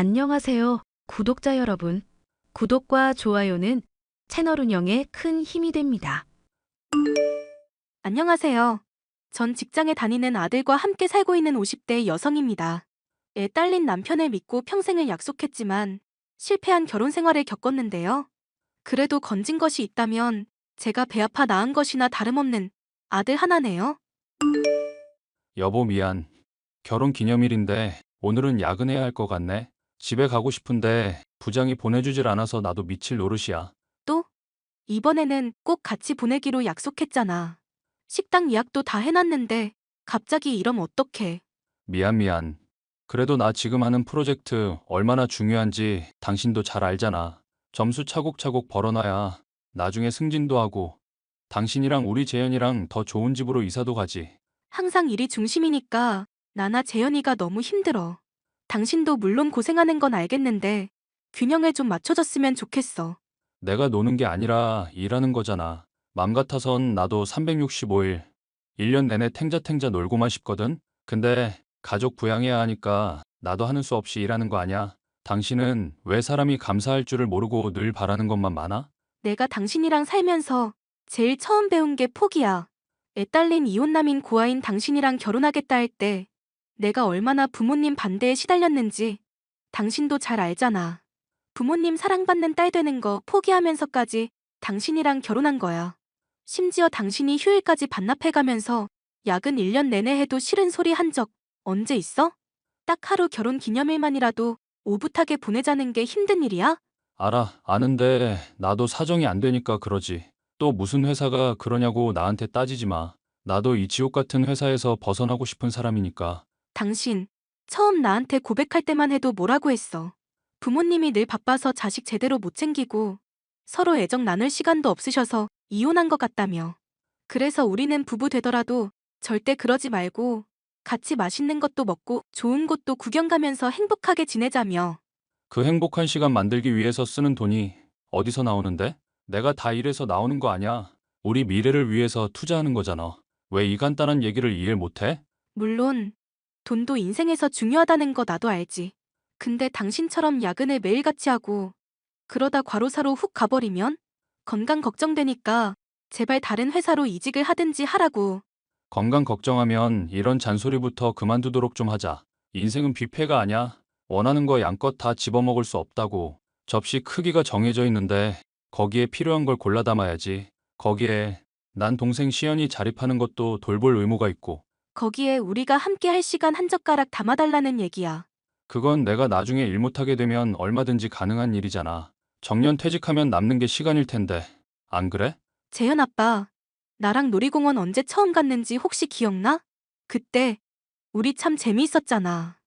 안녕하세요, 구독자 여러분. 구독과 좋아요는 채널 운영에 큰 힘이 됩니다. 안녕하세요. 전 직장에 다니는 아들과 함께 살고 있는 50대 여성입니다. 애 딸린 남편을 믿고 평생을 약속했지만 실패한 결혼 생활을 겪었는데요. 그래도 건진 것이 있다면 제가 배 아파 낳은 것이나 다름없는 아들 하나네요. 여보 미안. 결혼 기념일인데 오늘은 야근해야 할 것 같네. 집에 가고 싶은데 부장이 보내주질 않아서 나도 미칠 노릇이야. 또? 이번에는 꼭 같이 보내기로 약속했잖아. 식당 예약도 다 해놨는데 갑자기 이러면 어떡해. 미안 미안. 그래도 나 지금 하는 프로젝트 얼마나 중요한지 당신도 잘 알잖아. 점수 차곡차곡 벌어놔야 나중에 승진도 하고 당신이랑 우리 재현이랑 더 좋은 집으로 이사도 가지. 항상 일이 중심이니까 나나 재현이가 너무 힘들어. 당신도 물론 고생하는 건 알겠는데 균형을 좀 맞춰줬으면 좋겠어. 내가 노는 게 아니라 일하는 거잖아. 맘 같아선 나도 365일, 1년 내내 탱자탱자 놀고만 싶거든? 근데 가족 부양해야 하니까 나도 하는 수 없이 일하는 거 아냐? 당신은 왜 사람이 감사할 줄을 모르고 늘 바라는 것만 많아? 내가 당신이랑 살면서 제일 처음 배운 게 포기야. 애 딸린 이혼남인 고아인 당신이랑 결혼하겠다 할 때 내가 얼마나 부모님 반대에 시달렸는지 당신도 잘 알잖아. 부모님 사랑받는 딸 되는 거 포기하면서까지 당신이랑 결혼한 거야. 심지어 당신이 휴일까지 반납해가면서 야근 1년 내내 해도 싫은 소리 한 적 언제 있어? 딱 하루 결혼 기념일만이라도 오붓하게 보내자는 게 힘든 일이야? 알아, 아는데 나도 사정이 안 되니까 그러지. 또 무슨 회사가 그러냐고 나한테 따지지 마. 나도 이 지옥 같은 회사에서 벗어나고 싶은 사람이니까. 당신, 처음 나한테 고백할 때만 해도 뭐라고 했어. 부모님이 늘 바빠서 자식 제대로 못 챙기고 서로 애정 나눌 시간도 없으셔서 이혼한 것 같다며. 그래서 우리는 부부 되더라도 절대 그러지 말고 같이 맛있는 것도 먹고 좋은 곳도 구경 가면서 행복하게 지내자며. 그 행복한 시간 만들기 위해서 쓰는 돈이 어디서 나오는데? 내가 다 일해서 나오는 거 아냐? 우리 미래를 위해서 투자하는 거잖아. 왜 이 간단한 얘기를 이해 못해? 물론 돈도 인생에서 중요하다는 거 나도 알지. 근데 당신처럼 야근을 매일같이 하고 그러다 과로사로 훅 가버리면 건강 걱정되니까 제발 다른 회사로 이직을 하든지 하라고. 건강 걱정하면 이런 잔소리부터 그만두도록 좀 하자. 인생은 뷔페가 아냐? 원하는 거 양껏 다 집어먹을 수 없다고. 접시 크기가 정해져 있는데 거기에 필요한 걸 골라 담아야지. 거기에 난 동생 시연이 자립하는 것도 돌볼 의무가 있고. 거기에 우리가 함께 할 시간 한 젓가락 담아달라는 얘기야. 그건 내가 나중에 일 못하게 되면 얼마든지 가능한 일이잖아. 정년 퇴직하면 남는 게 시간일 텐데. 안 그래? 재현 아빠, 나랑 놀이공원 언제 처음 갔는지 혹시 기억나? 그때 우리 참 재미있었잖아.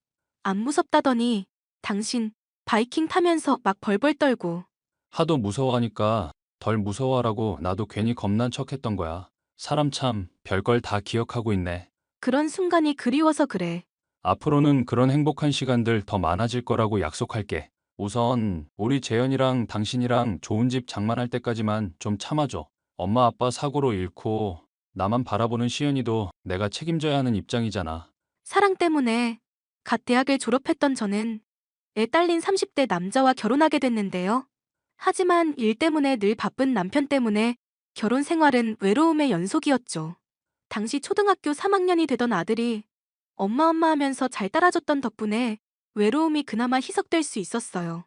안 무섭다더니 당신 바이킹 타면서 막 벌벌 떨고 하도 무서워하니까 덜 무서워하라고 나도 괜히 겁난 척 했던 거야. 사람 참 별걸 다 기억하고 있네. 그런 순간이 그리워서 그래. 앞으로는 그런 행복한 시간들 더 많아질 거라고 약속할게. 우선 우리 재현이랑 당신이랑 좋은 집 장만할 때까지만 좀 참아줘. 엄마 아빠 사고로 잃고 나만 바라보는 시연이도 내가 책임져야 하는 입장이잖아. 사랑 때문에 갓 대학을 졸업했던 저는 애 딸린 30대 남자와 결혼하게 됐는데요. 하지만 일 때문에 늘 바쁜 남편 때문에 결혼 생활은 외로움의 연속이었죠. 당시 초등학교 3학년이 되던 아들이 엄마 엄마 하면서 잘 따라줬던 덕분에 외로움이 그나마 희석될 수 있었어요.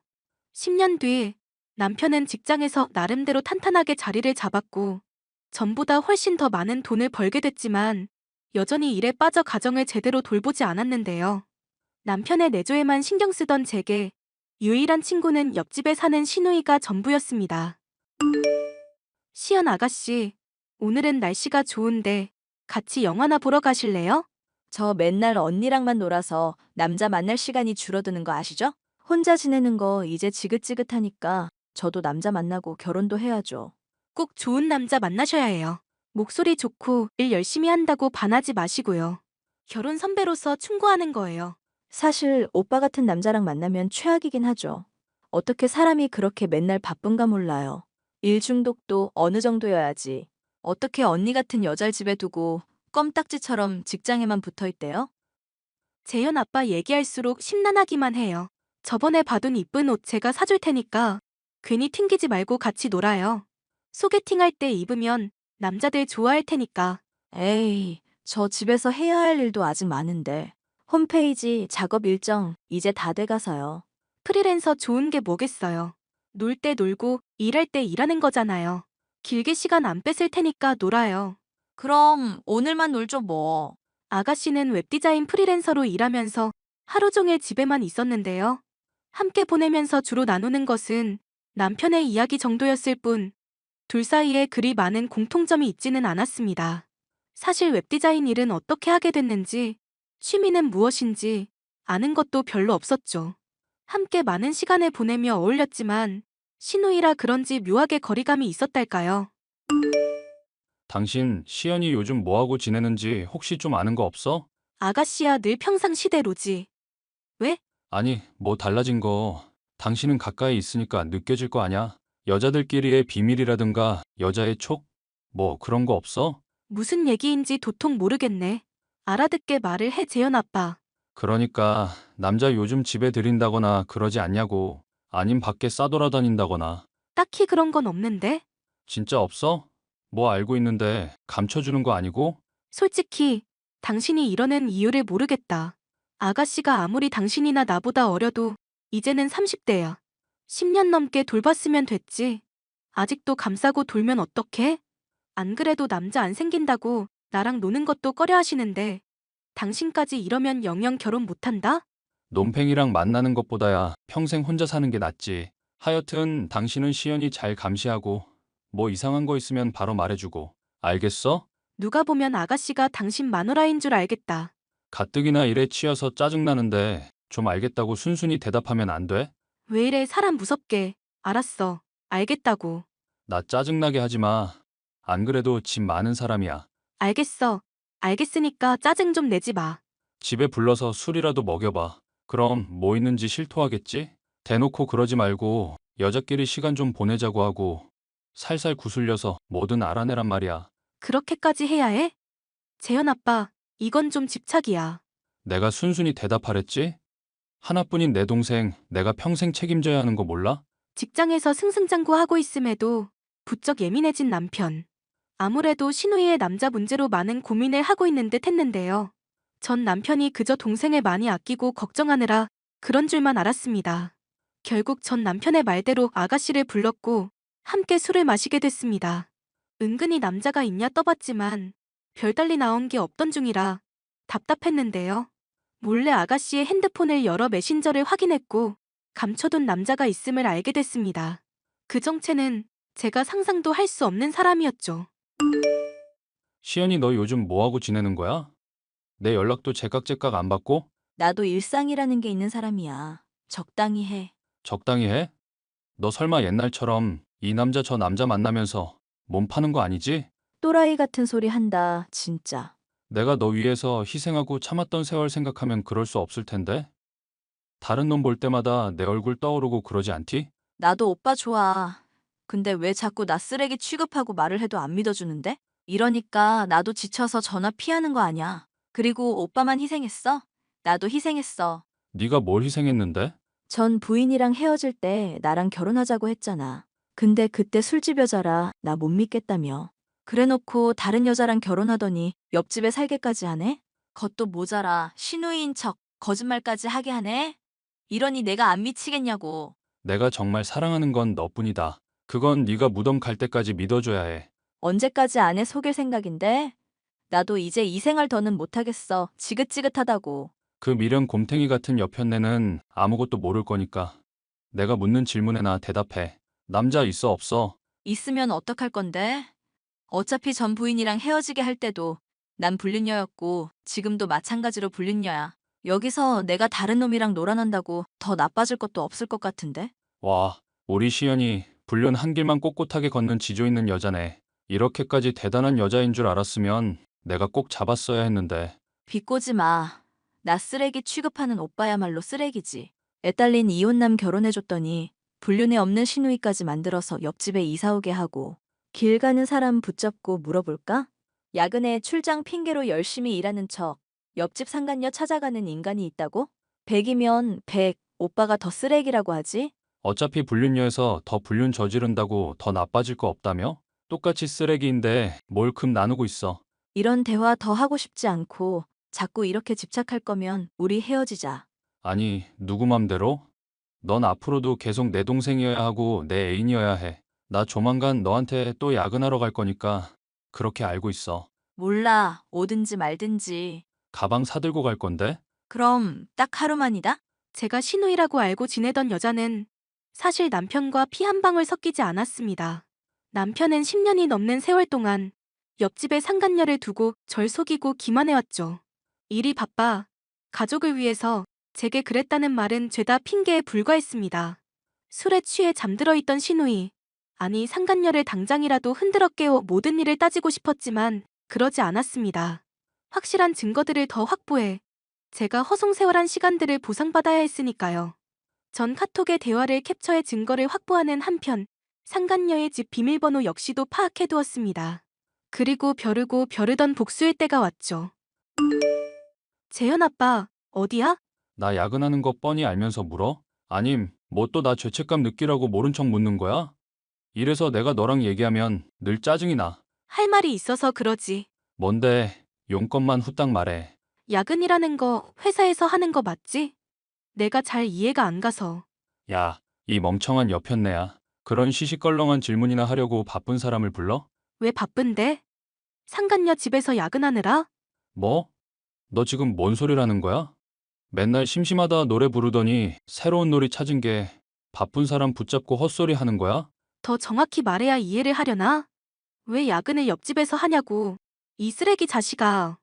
10년 뒤 남편은 직장에서 나름대로 탄탄하게 자리를 잡았고 전보다 훨씬 더 많은 돈을 벌게 됐지만 여전히 일에 빠져 가정을 제대로 돌보지 않았는데요. 남편의 내조에만 신경 쓰던 제게 유일한 친구는 옆집에 사는 시누이가 전부였습니다. 시연 아가씨, 오늘은 날씨가 좋은데 같이 영화나 보러 가실래요? 저 맨날 언니랑만 놀아서 남자 만날 시간이 줄어드는 거 아시죠? 혼자 지내는 거 이제 지긋지긋하니까 저도 남자 만나고 결혼도 해야죠. 꼭 좋은 남자 만나셔야 해요. 목소리 좋고 일 열심히 한다고 반하지 마시고요. 결혼 선배로서 충고하는 거예요. 사실 오빠 같은 남자랑 만나면 최악이긴 하죠. 어떻게 사람이 그렇게 맨날 바쁜가 몰라요. 일 중독도 어느 정도여야지. 어떻게 언니 같은 여잘 집에 두고 껌딱지처럼 직장에만 붙어 있대요? 재현 아빠 얘기할수록 심란하기만 해요. 저번에 봐둔 이쁜 옷 제가 사줄 테니까 괜히 튕기지 말고 같이 놀아요. 소개팅할 때 입으면 남자들 좋아할 테니까. 에이, 저 집에서 해야 할 일도 아직 많은데. 홈페이지 작업 일정 이제 다 돼가서요. 프리랜서 좋은 게 뭐겠어요. 놀 때 놀고 일할 때 일하는 거잖아요. 길게 시간 안 뺏을 테니까 놀아요. 그럼 오늘만 놀죠 뭐. 아가씨는 웹디자인 프리랜서로 일하면서 하루 종일 집에만 있었는데요. 함께 보내면서 주로 나누는 것은 남편의 이야기 정도였을 뿐, 둘 사이에 그리 많은 공통점이 있지는 않았습니다. 사실 웹디자인 일은 어떻게 하게 됐는지, 취미는 무엇인지 아는 것도 별로 없었죠. 함께 많은 시간을 보내며 어울렸지만, 신우이라 그런지 묘하게 거리감이 있었달까요. 당신 시연이 요즘 뭐하고 지내는지 혹시 좀 아는 거 없어? 아가씨야 늘 평상시대로지. 아니, 뭐 달라진 거. 당신은 가까이 있으니까 느껴질 거 아냐? 여자들끼리의 비밀이라든가 여자의 촉? 뭐 그런 거 없어? 무슨 얘기인지 도통 모르겠네. 알아듣게 말을 해 재현 아빠. 그러니까 남자 요즘 집에 들인다거나 그러지 않냐고. 아님 밖에 싸돌아다닌다거나. 딱히 그런 건 없는데? 진짜 없어? 뭐 알고 있는데 감춰주는 거 아니고? 솔직히 당신이 이러는 이유를 모르겠다. 아가씨가 아무리 당신이나 나보다 어려도 이제는 30대야. 10년 넘게 돌봤으면 됐지. 아직도 감싸고 돌면 어떡해? 안 그래도 남자 안 생긴다고 나랑 노는 것도 꺼려 하시는데 당신까지 이러면 영영 결혼 못한다? 논팽이랑 만나는 것보다야 평생 혼자 사는 게 낫지. 하여튼 당신은 시연이 잘 감시하고 뭐 이상한 거 있으면 바로 말해주고. 알겠어? 누가 보면 아가씨가 당신 마누라인 줄 알겠다. 가뜩이나 일에 치여서 짜증나는데 좀 알겠다고 순순히 대답하면 안 돼? 왜 이래 사람 무섭게. 알았어. 알겠다고. 나 짜증나게 하지 마. 안 그래도 집 많은 사람이야. 알겠어. 알겠으니까 짜증 좀 내지 마. 집에 불러서 술이라도 먹여봐. 그럼 뭐 있는지 실토하겠지? 대놓고 그러지 말고 여자끼리 시간 좀 보내자고 하고 살살 구슬려서 뭐든 알아내란 말이야. 그렇게까지 해야 해? 재현 아빠, 이건 좀 집착이야. 내가 순순히 대답하랬지? 하나뿐인 내 동생 내가 평생 책임져야 하는 거 몰라? 직장에서 승승장구하고 있음에도 부쩍 예민해진 남편. 아무래도 신우이의 남자 문제로 많은 고민을 하고 있는 듯 했는데요. 전 남편이 그저 동생을 많이 아끼고 걱정하느라 그런 줄만 알았습니다. 결국 전 남편의 말대로 아가씨를 불렀고 함께 술을 마시게 됐습니다. 은근히 남자가 있냐 떠봤지만 별달리 나온 게 없던 중이라 답답했는데요. 몰래 아가씨의 핸드폰을 열어 메신저를 확인했고 감춰둔 남자가 있음을 알게 됐습니다. 그 정체는 제가 상상도 할 수 없는 사람이었죠. 시연이 너 요즘 뭐하고 지내는 거야? 내 연락도 제깍제깍 안 받고? 나도 일상이라는 게 있는 사람이야. 적당히 해. 적당히 해? 너 설마 옛날처럼 이 남자 저 남자 만나면서 몸 파는 거 아니지? 또라이 같은 소리 한다, 진짜. 내가 너 위해서 희생하고 참았던 세월 생각하면 그럴 수 없을 텐데? 다른 놈 볼 때마다 내 얼굴 떠오르고 그러지 않디? 나도 오빠 좋아. 근데 왜 자꾸 나 쓰레기 취급하고 말을 해도 안 믿어주는데? 이러니까 나도 지쳐서 전화 피하는 거 아냐. 그리고 오빠만 희생했어? 나도 희생했어. 네가 뭘 희생했는데? 전 부인이랑 헤어질 때 나랑 결혼하자고 했잖아. 근데 그때 술집 여자라 나 못 믿겠다며. 그래놓고 다른 여자랑 결혼하더니 옆집에 살게까지 하네? 겉도 모자라 신우이인 척 거짓말까지 하게 하네? 이러니 내가 안 미치겠냐고. 내가 정말 사랑하는 건 너뿐이다. 그건 네가 무덤 갈 때까지 믿어줘야 해. 언제까지 아내 속일 생각인데? 나도 이제 이 생활 더는 못하겠어. 지긋지긋하다고. 그 미련 곰탱이 같은 여편네는 아무것도 모를 거니까. 내가 묻는 질문에나 대답해. 남자 있어 없어? 있으면 어떡할 건데? 어차피 전 부인이랑 헤어지게 할 때도 난 불륜녀였고 지금도 마찬가지로 불륜녀야. 여기서 내가 다른 놈이랑 놀아난다고 더 나빠질 것도 없을 것 같은데? 와, 우리 시연이 불륜 한 길만 꼿꼿하게 걷는 지조 있는 여자네. 이렇게까지 대단한 여자인 줄 알았으면 내가 꼭 잡았어야 했는데. 비꼬지 마. 나 쓰레기 취급하는 오빠야말로 쓰레기지. 애딸린 이혼남 결혼해줬더니 불륜에 없는 신우이까지 만들어서 옆집에 이사오게 하고 길 가는 사람 붙잡고 물어볼까? 야근에 출장 핑계로 열심히 일하는 척 옆집 상간녀 찾아가는 인간이 있다고? 100이면 100, 오빠가 더 쓰레기라고 하지? 어차피 불륜녀에서 더 불륜 저지른다고 더 나빠질 거 없다며? 똑같이 쓰레기인데 뭘 금 나누고 있어. 이런 대화 더 하고 싶지 않고 자꾸 이렇게 집착할 거면 우리 헤어지자. 아니, 누구 맘대로? 넌 앞으로도 계속 내 동생이어야 하고 내 애인이어야 해. 나 조만간 너한테 또 야근하러 갈 거니까 그렇게 알고 있어. 몰라. 오든지 말든지. 가방 사들고 갈 건데? 그럼 딱 하루만이다? 제가 신우이라고 알고 지내던 여자는 사실 남편과 피 한 방울 섞이지 않았습니다. 남편은 10년이 넘는 세월 동안 옆집에 상간녀를 두고 절 속이고 기만해왔죠. 일이 바빠 가족을 위해서 제게 그랬다는 말은 죄다 핑계에 불과했습니다. 술에 취해 잠들어 있던 신우이. 아니 상간녀를 당장이라도 흔들어 깨워 모든 일을 따지고 싶었지만 그러지 않았습니다. 확실한 증거들을 더 확보해 제가 허송세월한 시간들을 보상받아야 했으니까요. 전 카톡의 대화를 캡처해 증거를 확보하는 한편 상간녀의 집 비밀번호 역시도 파악해두었습니다. 그리고 벼르고 벼르던 복수의 때가 왔죠. 재현 아빠, 어디야? 나 야근하는 거 뻔히 알면서 물어? 아님, 뭐 또 나 죄책감 느끼라고 모른 척 묻는 거야? 이래서 내가 너랑 얘기하면 늘 짜증이 나. 할 말이 있어서 그러지. 뭔데, 용건만 후딱 말해. 야근이라는 거 회사에서 하는 거 맞지? 내가 잘 이해가 안 가서. 야, 이 멍청한 여편네야. 그런 시시껄렁한 질문이나 하려고 바쁜 사람을 불러? 왜 바쁜데? 상간녀 집에서 야근하느라? 뭐? 너 지금 뭔 소리라는 거야? 맨날 심심하다 노래 부르더니 새로운 놀이 찾은 게 바쁜 사람 붙잡고 헛소리 하는 거야? 더 정확히 말해야 이해를 하려나? 왜 야근을 옆집에서 하냐고. 이 쓰레기 자식아.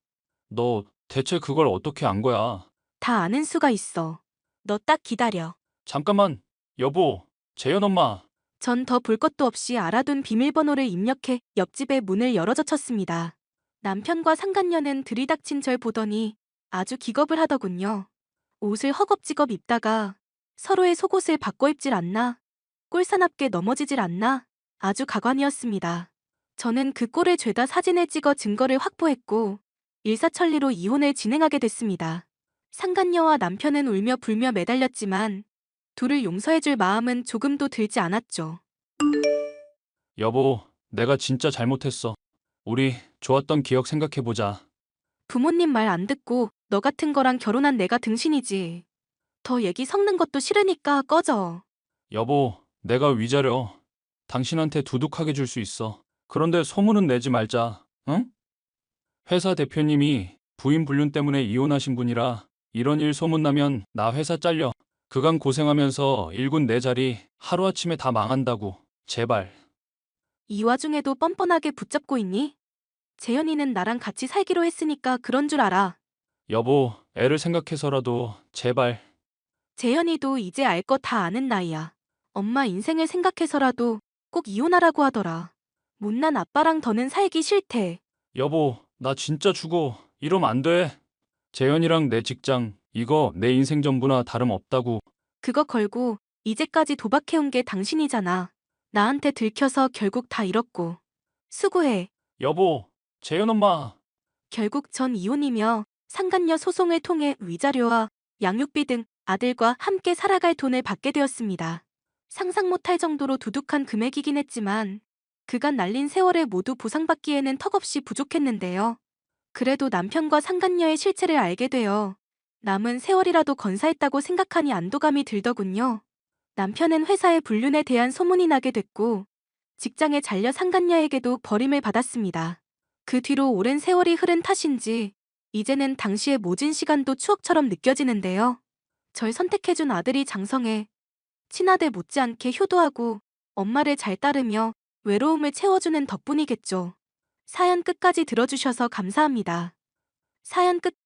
너 대체 그걸 어떻게 안 거야? 다 아는 수가 있어. 너 딱 기다려. 잠깐만, 여보, 재현 엄마. 전 더 볼 것도 없이 알아둔 비밀번호를 입력해 옆집의 문을 열어젖혔습니다. 남편과 상간녀는 들이닥친 절 보더니 아주 기겁을 하더군요. 옷을 허겁지겁 입다가 서로의 속옷을 바꿔 입질 않나? 꼴사납게 넘어지질 않나? 아주 가관이었습니다. 저는 그 꼴을 죄다 사진을 찍어 증거를 확보했고 일사천리로 이혼을 진행하게 됐습니다. 상간녀와 남편은 울며 불며 매달렸지만 둘을 용서해줄 마음은 조금도 들지 않았죠. 여보, 내가 진짜 잘못했어. 우리 좋았던 기억 생각해보자. 부모님 말 안 듣고 너 같은 거랑 결혼한 내가 등신이지. 더 얘기 섞는 것도 싫으니까 꺼져. 여보, 내가 위자료. 당신한테 두둑하게 줄 수 있어. 그런데 소문은 내지 말자, 응? 회사 대표님이 부인 불륜 때문에 이혼하신 분이라 이런 일 소문나면 나 회사 잘려. 그간 고생하면서 일군 내 자리 하루아침에 다 망한다고. 제발. 이 와중에도 뻔뻔하게 붙잡고 있니? 재현이는 나랑 같이 살기로 했으니까 그런 줄 알아. 여보, 애를 생각해서라도 제발. 재현이도 이제 알 거 다 아는 나이야. 엄마 인생을 생각해서라도 꼭 이혼하라고 하더라. 못난 아빠랑 더는 살기 싫대. 여보, 나 진짜 죽어. 이러면 안 돼. 재현이랑 내 직장, 이거 내 인생 전부나 다름없다고. 그거 걸고 이제까지 도박해온 게 당신이잖아. 나한테 들켜서 결국 다 잃었고. 수고해. 여보, 재현 엄마. 결국 전 이혼이며 상간녀 소송을 통해 위자료와 양육비 등 아들과 함께 살아갈 돈을 받게 되었습니다. 상상 못할 정도로 두둑한 금액이긴 했지만 그간 날린 세월을 모두 보상받기에는 턱없이 부족했는데요. 그래도 남편과 상간녀의 실체를 알게 되어 남은 세월이라도 건사했다고 생각하니 안도감이 들더군요. 남편은 회사의 불륜에 대한 소문이 나게 됐고 직장에 잘려 상간녀에게도 버림을 받았습니다. 그 뒤로 오랜 세월이 흐른 탓인지 이제는 당시의 모진 시간도 추억처럼 느껴지는데요. 절 선택해준 아들이 장성해 친아들 못지않게 효도하고 엄마를 잘 따르며 외로움을 채워주는 덕분이겠죠. 사연 끝까지 들어주셔서 감사합니다. 사연 끝